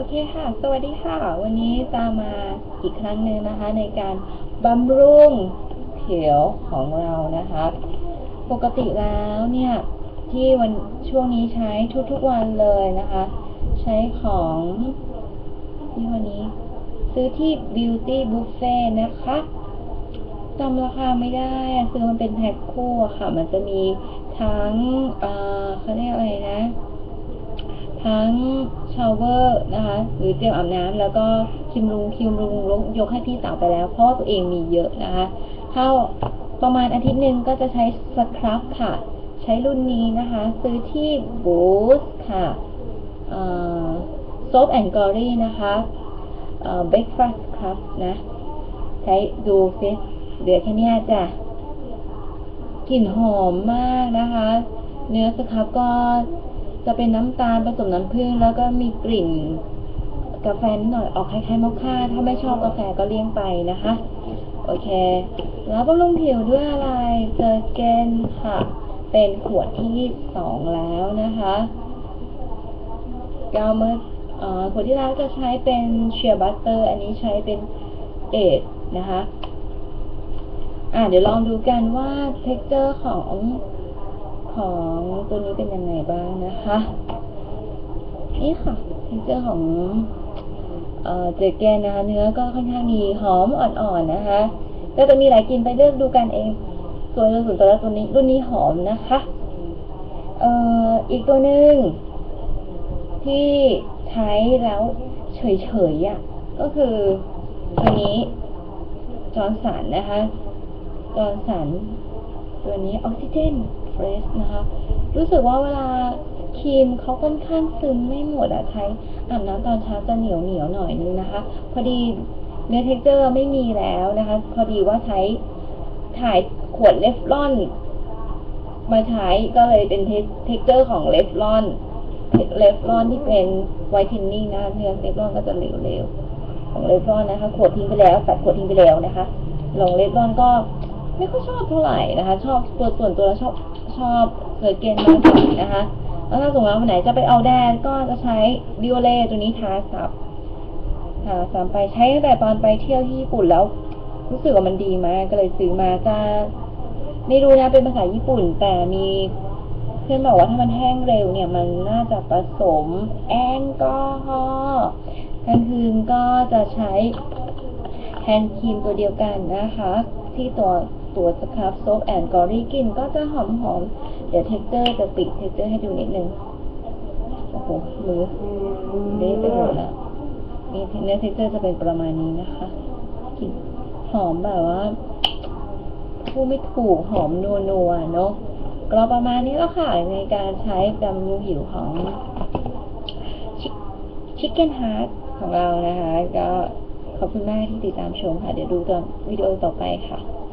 อเคค่ะ สวัสดีค่ะ วันนี้จะมาอีกครั้งหนึ่งนะคะ ในการบำรุงผิวของเรานะคะ ปกติแล้วเนี่ย ที่วันช่วงนี้ใช้ทุกๆวันเลยนะคะ ใช้ของที่วันนี้ ซื้อที่ Beauty Buffet นะคะจำราคาไม่ได้ซื้อมันเป็นแพ็คคู่ค่ะ มันจะมีทั้งเขาเรียกอะไรนะ ทั้งชาวเวอร์นะคะ หรือเจลอาบน้ำแล้วก็ครีมรุงครีมรุงลงยกให้พี่สาวไปแล้ว เพราะว่าตัวเองมีเยอะนะคะเข้าประมาณอาทิตย์หนึ่งก็จะใช้สครับค่ะ ใช้รุ่นนี้นะคะ ซื้อที่บูสค่ะโซฟแอนด์กอรี่นะคะเบรกฟาสต์ครับนะ ใช้ดูซิเหลือแค่เนี้ยจ้ะกลิ่นหอมมากนะคะ เนื้อสครับก็ จะเป็นน้ำตาลผสมน้ำผึ้งแล้วก็มีกลิ่นกาแฟนิดหน่อยออกคล้ายๆมอคค่า ถ้าไม่ชอบกาแฟก็เลี่ยงไปนะคะ โอเค แล้วบำรุงผิวด้วยอะไรเจอเกนค่ะ เป็นขวดที่สองแล้วนะคะกาวเมื่อเอ่อขวดที่แล้วจะใช้เป็นเชียร์บัตเตอร์ อันนี้ใช้เป็นเอทนะคะ อะเดี๋ยวลองดูกันว่าเท็กเจอร์ของ ของตัวนี้เป็นยังไงบ้างนะคะ นี่ค่ะเท็กเจอร์ของเอ่อเจแกนนะคะเนื้อก็ค่อนข้างดีหอมอ่อนๆนะคะก็จะมีหลายกลิ่นไปเลือกดูกันเอง ส่วนส่วนตัวแล้วตัวนี้รุ่นนี้หอมนะคะเอ่ออีกตัวหนึ่งที่ใช้แล้วเฉยๆอะก็คือตัวนี้จอร์นสันนะคะจอร์นสัน ตัวนี้ออกซิเจนเฟรชนะคะ รู้สึกว่าเวลาครีมเขาค่อนข้างซึมไม่หมดอะใช้อาบน้ำตอนเช้าจะเหนียวเหนียวหน่อยนึงนะคะ พอดีเนื้อเท็กเจอร์ไม่มีแล้วนะคะ พอดีว่าใช้ถ่ายขวดเลฟลอน มาใช้ก็เลยเป็นเท็กเจอร์ของเลฟลอนเลฟลอนที่เป็นไวท์เทนนิ่งนะเนื้อเลฟลอนก็จะเหลวๆของเลฟลอนนะคะ ขวดทิ้งไปแล้วตัดขวดทิ้งไปแล้วนะคะลงเลฟลอนก็ ไม่ค่อยชอบเท่าไหร่นะคะ ชอบตัวส่วนตัวแล้วชอบชอบเซอร์เกนมากกว่านะคะแล้วถ้าสมมติว่าวันไหนจะไปเอาแดนก็จะใช้บิโอเล่ตัวนี้ทาสับทาสับไปใช้ตั้งแต่ตอนไปเที่ยวที่ญี่ปุ่นแล้ว รู้สึกว่ามันดีมากก็เลยซื้อมาจะไม่รู้นะเป็นภาษาญี่ปุ่น แต่มีเพื่อนบอกว่าถ้ามันแห้งเร็วเนี่ย มันน่าจะผสมแอลกอฮอล์กลางคืนก็จะใช้แฮนด์ครีมตัวเดียวกันนะคะ ที่ตัว ตัวสครับโซฟแอนด์กอรี่กลินก็จะหอมหอมเดี๋ยวเท็กเจอร์จะปิดเท็กเจอร์ให้ดูนิดนึง โอ้โหมือเละไปหมดแล้วนี่เนื้อเท็กเจอร์จะเป็นประมาณนี้นะคะกลิ่นหอมแบบว่าพูดไม่ถูกหอมนัวนัวเนาะก็ประมาณนี้แล้วค่ะในการใช้บำรุงผิวของชิคเก้นฮาร์ดของเรานะคะ ก็ขอบคุณมากที่ติดตามชมค่ะ เดี๋ยวดูตอนวิดีโอต่อไปค่ะ